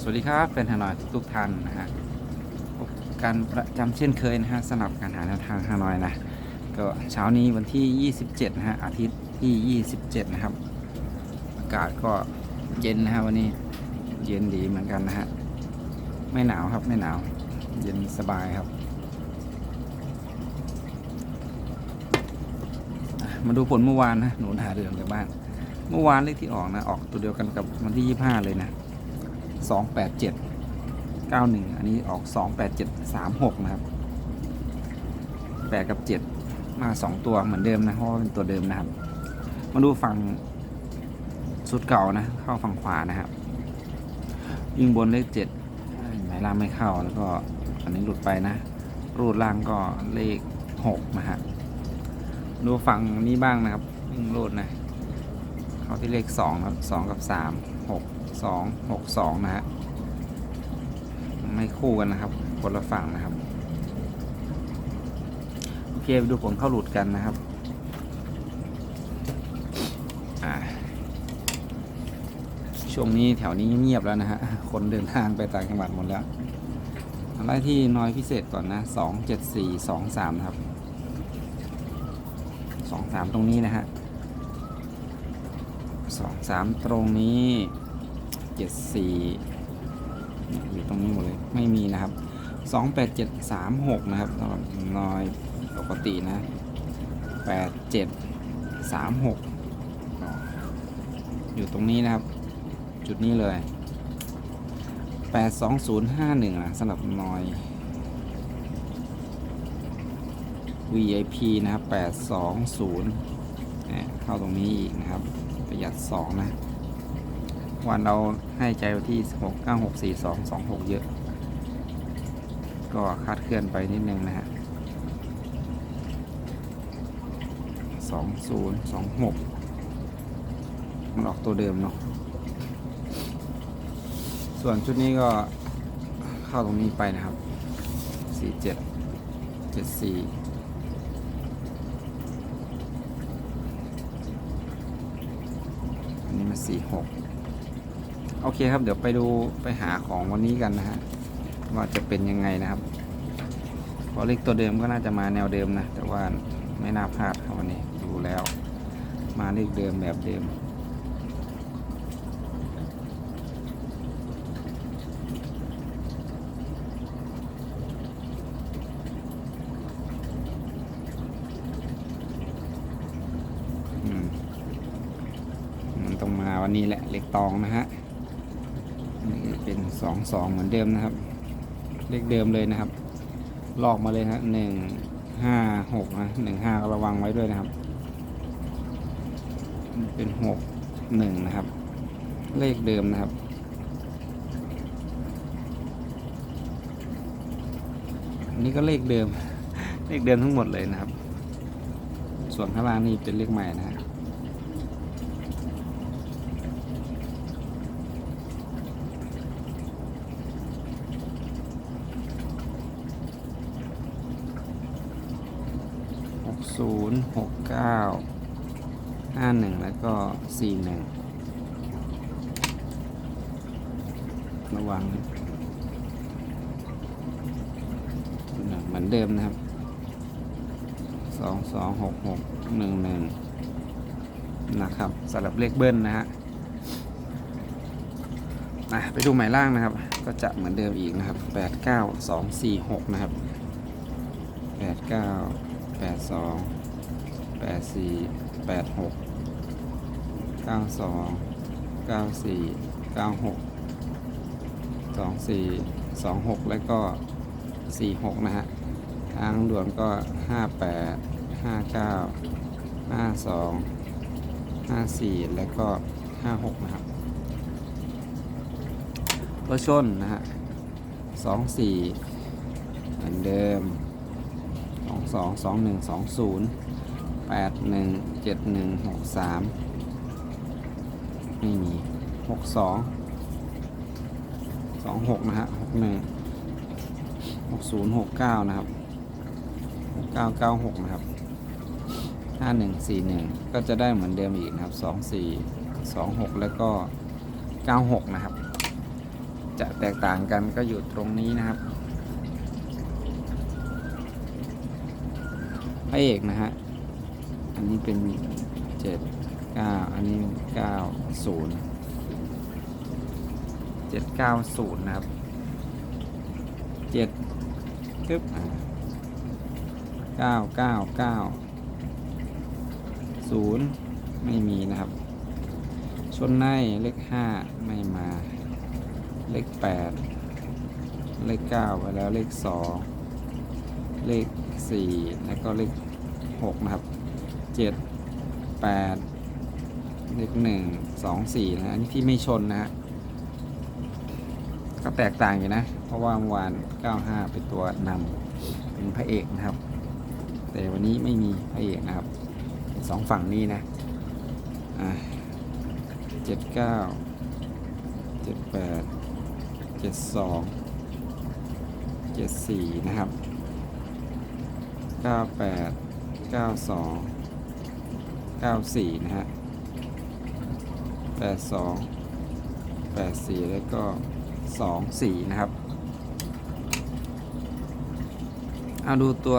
สวัสดีครับแฟนฮานอยทุกท่านนะฮะพบการประจำเช่นเคยนะฮะสำหรับการหาแนวทางฮานอยนะก็เช้านี้วันที่ 27นะฮะอาทิตย์ที่ 27 นะครับ อากาศก็เย็นนะฮะวันนี้เย็นดีเหมือนกันนะฮะไม่หนาวครับไม่หนาว เย็นสบายครับ มาดูผลเมื่อวานนะหนูหาเรื่องจากบ้าน เมื่อวานเลขที่ออกนะ ออกตัวเดียวกันกับวันที่ 25 เลยนะ สองแปดเจ็ดเก้าหนึ่งอันนี้ออกสองแปดเจ็ดสามหกนะครับแปดกับเจ็ดมาสองตัวเหมือนเดิมนะเพราะว่าเป็นตัวเดิมนะครับ มาดูฝั่งสุดเก่านะ เข้าฝั่งขวานะครับ ยิงบนเลขเจ็ดหมายล่างไม่เข้าแล้วก็อันนี้หลุดไปนะ รูดล่างก็เลขหกนะฮะดูฝั่งนี้บ้างนะครับยิงรูดนะ เข้าที่เลขสองครับสองกับส สองหกสองนะฮะ ไม่คู่กันนะครับ คนละฝั่งนะครับ โอเคไปดูผลเข้าหลุดกันนะครับอ่าช่วงนี้แถวนี้เงียบแล้วนะฮะ คนเดินทางไปต่างจังหวัดหมดแล้วอะไรที่น้อยพิเศษก่อนนะสองเจ็ดสี่สองสามครับสองสามตรงนี้นะฮะสองสามตรงนี้ เจ็ดสี่อยู่ตรงนี้หมดเลยไม่มีนะครับสองแปดเจ็ดสามหกนะครับสำหรับนอยปกตินะแปดเจ็ดสามหกอยู่ตรงนี้นะครับ จุดนี้เลยแปดสองศูนย์ห้าหนึ่งนะสำหรับนอย VIP นะครับแปดสองศูนย์เข้าตรงนี้อีกนะครับ ประหยัด2นะ วันเราให้ใจไว้ที่6 9 6 4 2 2 6 เยอะ ก็คาดเคลื่อนไปนิดนึงนะฮะ2 0 2 6มันออกตัวเดิมเนาะ ส่วนชุดนี้ก็เข้าตรงนี้ไปนะครับ47 74อันนี้มาสี่หก โอเคครับ เดี๋ยวไปดูไปหาของวันนี้กันนะฮะว่าจะเป็นยังไงนะครับเพราะเลขตัวเดิมก็น่าจะมาแนวเดิมนะ แต่ว่าไม่น่าพลาดครับวันนี้ดูแล้ว มาเลขเดิมแบบเดิมอืมมันต้องมาวันนี้แหละเล็กตองนะฮะ นี่เป็นสองสองเหมือนเดิมนะครับ เลขเดิมเลยนะครับ ลอกมาเลยนะหนึ่งห้าหกนะหนึ่งห้าก็ระวังไว้ด้วยนะครับ เป็นหกหนึ่งนะครับ เลขเดิมนะครับอันนี้ก็เลขเดิม เลขเดิมทั้งหมดเลยนะครับ ส่วนข้างล่างนี่เป็นเลขใหม่นะฮะ หก ศูนย์หกเก้าห้าหนึ่งแล้วก็สี่หนึ่งระวังเหมือนเดิมนะครับสองสองหกหกหนึ่งหนึ่งนะครับสำหรับเลขเบิ้ลนะฮะอะไปดูหมายล่างนะครับ ก็จะเหมือนเดิมอีกนะครับแปดเก้าสองสี่หกนะครับแปดเก้า แปดสองแปดสี่แปดหกเก้าสองเก้าสี่เก้าหกสองสี่สองหกแล้วก็สี่หกนะฮะทางด่วนก็ห้าแปดห้าเก้าห้าสองห้าสี่แล้วก็ห้าหกนะครับรถชนนะฮะสองสี่เหมือนเดิม สองสองสองหนึ่งสองศูนย์แปดหนึ่งเจ็ดหนึ่งหกสามไม่มีหกสองสองหกนะฮะหกหนึ่งหกศูนย์หกเก้านะครับหกเก้าเก้าหกนะครับห้าหนึ่งสี่หนึ่งก็จะได้เหมือนเดิมอีกนะครับสองสี่สองหกแล้วก็เก้าหกนะครับ จะแตกต่างกันก็อยู่ตรงนี้นะครับพ ระเอกนะฮะ อันนี้เป็นเจ็ดเก้าอันนี้เก้าศูนย์เจ็ดเก้าศูนย์นะครับเจ็ดปึ๊บเก้าเก้าเก้าศูนย์ไม่มีนะครับ ชนในเลขห้าไม่มา เลขแปดเลขเก้าไปแล้วเลขสองเลขสี่แล้วก็เลข หกนะครับเจ็ดแปดเลขหนึ่งสองสี่นะอันนี้ที่ไม่ชนนะฮะก็แตกต่างอยู่นะ เพราะว่าเมื่อวาน 95 เป็นตัวนำเป็นพระเอกนะครับ แต่วันนี้ไม่มีพระเอกนะครับสองฝั่งนี้นะอ่าเจ็ดเก้าเจ็ดแปดเจ็ดสองเจ็ดสี่นะครับเก้าแปด เก้าสองเก้าสี่นะฮะแปดสองแปดสี่แล้วก็สองสี่นะครับ เอาดูตัว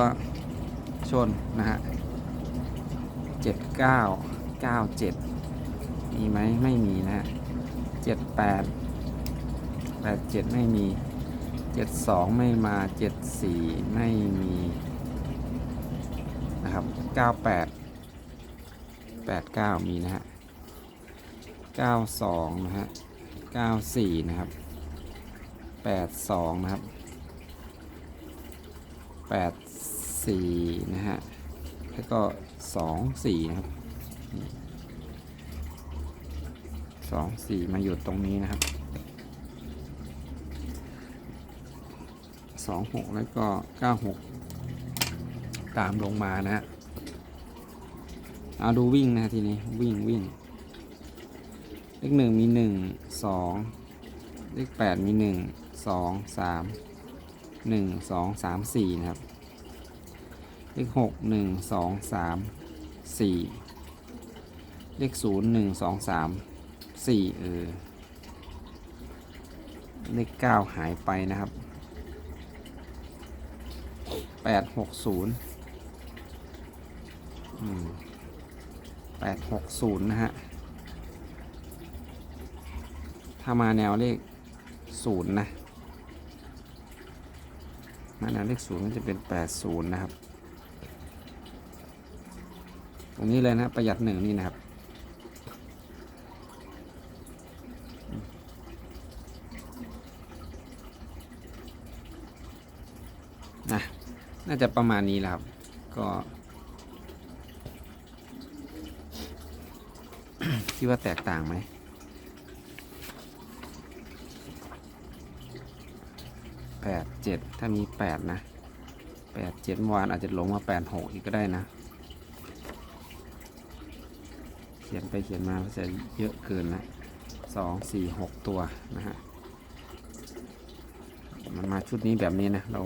ชนนะฮะเจ็ดเก้าเก้าเจ็ดมีไหมไม่มีนะฮะเจ็ดแปดแปดเจ็ดไม่มีเจ็ดสองไม่มาเจ็ดสี่ไม่มี นะครับเก้าแปดแปดเก้ามีนะฮะเก้าสองนะฮะเก้าสี่นะครับแปดสองนะครับแปดสี่นะฮะ แล้วก็สองสี่นะครับสองสี่มาอยู่ตรงนี้นะครับสองหกแล้วก็เก้าหกตามลงมานะฮะ เอาดูวิ่งนะทีนี้วิ่งวิ่ง เลขหนึ่งมีหนึ่งสองเลขแปดมีหนึ่งสองสามหนึ่งสองสามสี่นะครับ เลขหกหนึ่งสองสามสี่เลขศูนย์หนึ่งสองสามสี่เออเลขเก้าหายไปนะครับแปดหกศูนย์อืม 860 นะฮะ ถ้ามาแนวเลข 0 นะ มาแนวเลข 0 ก็จะเป็น 80 นะครับ ตรงนี้เลยนะประหยัดหนึ่งนี่นะครับนะน่าจะประมาณนี้แหละครับ ก็ คิดว่าแตกต่างไหมแปดเจ็ดถ้ามีแปดนะแปดเจ็ดวานอาจจะหลงมาแปดหกอีกก็ได้นะ เขียนไปเขียนมาก็จะเยอะเกินนะสองสี่หกตัวนะฮะมันมาชุดนี้แบบนี้นะ เรา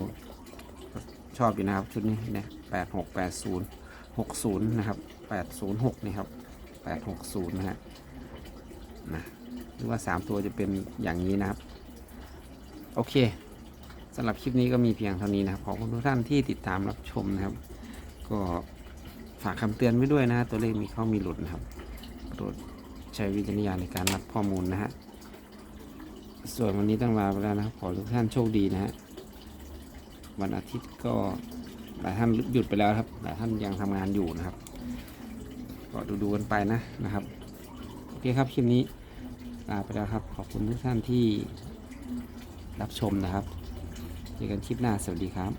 ชอบอยู่นะครับชุดนี้เนี่ยแปดหกแปดศูนย์หกศูนย์นะครับแปดศูนย์หกนี่ครับ แปดหกศูนย์นะฮะนะหรือว่าสามตัวจะเป็นอย่างนี้นะครับ โอเคสำหรับคลิปนี้ก็มีเพียงเท่านี้นะครับ ขอบคุณทุกท่านที่ติดตามรับชมนะครับ ก็ฝากคำเตือนไว้ด้วยนะฮะตัวเลขมีเข้ามีหลุดนะครับโปรดใช้วิจารณญาณในการรับข้อมูลนะฮะ ส่วนวันนี้ต้องลาไปแล้วนะครับ ขอทุกท่านโชคดีนะฮะ วันอาทิตย์ก็หลายท่านหยุดไปแล้วครับ หลายท่านยังทำงานอยู่นะครับ ก็ดูดูๆกันไปนะนะครับโอเคครับคลิปนี้ลาไปแล้วครับขอบคุณทุกท่านที่รับชมนะครับเจอกันคลิปหน้าสวัสดีครับ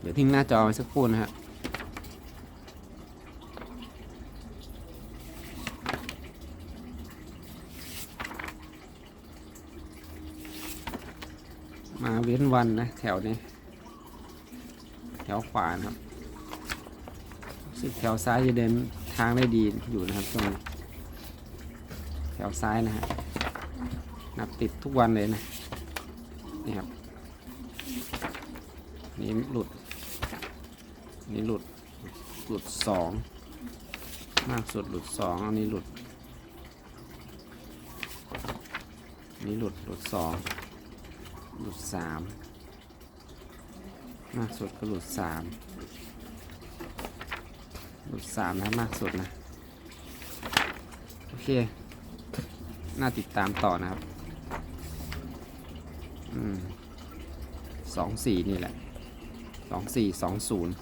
เดี๋ยวทิ้งหน้าจอไว้สักครู่นะฮะ เว้นวันนะแถวนี้ แถวขวานะครับสึกแถวซ้ายจะเดินทางได้ดีอยู่นะครับตรงนี้แถวซ้ายนะฮะนับติดทุกวันเลยนะนี่ครับนี่หลุดนี่หลุดหลุดสองมากสุดหลุดสองอันนี้หลุดนี่หลุดหลุดสอง หลุดสามมากสุดก็หลุดสามหลุดสามนะมากสุดนะ โอเค น่าติดตามต่อนะครับ อืมสองสี่นี่แหละสองสี่สองศูนย์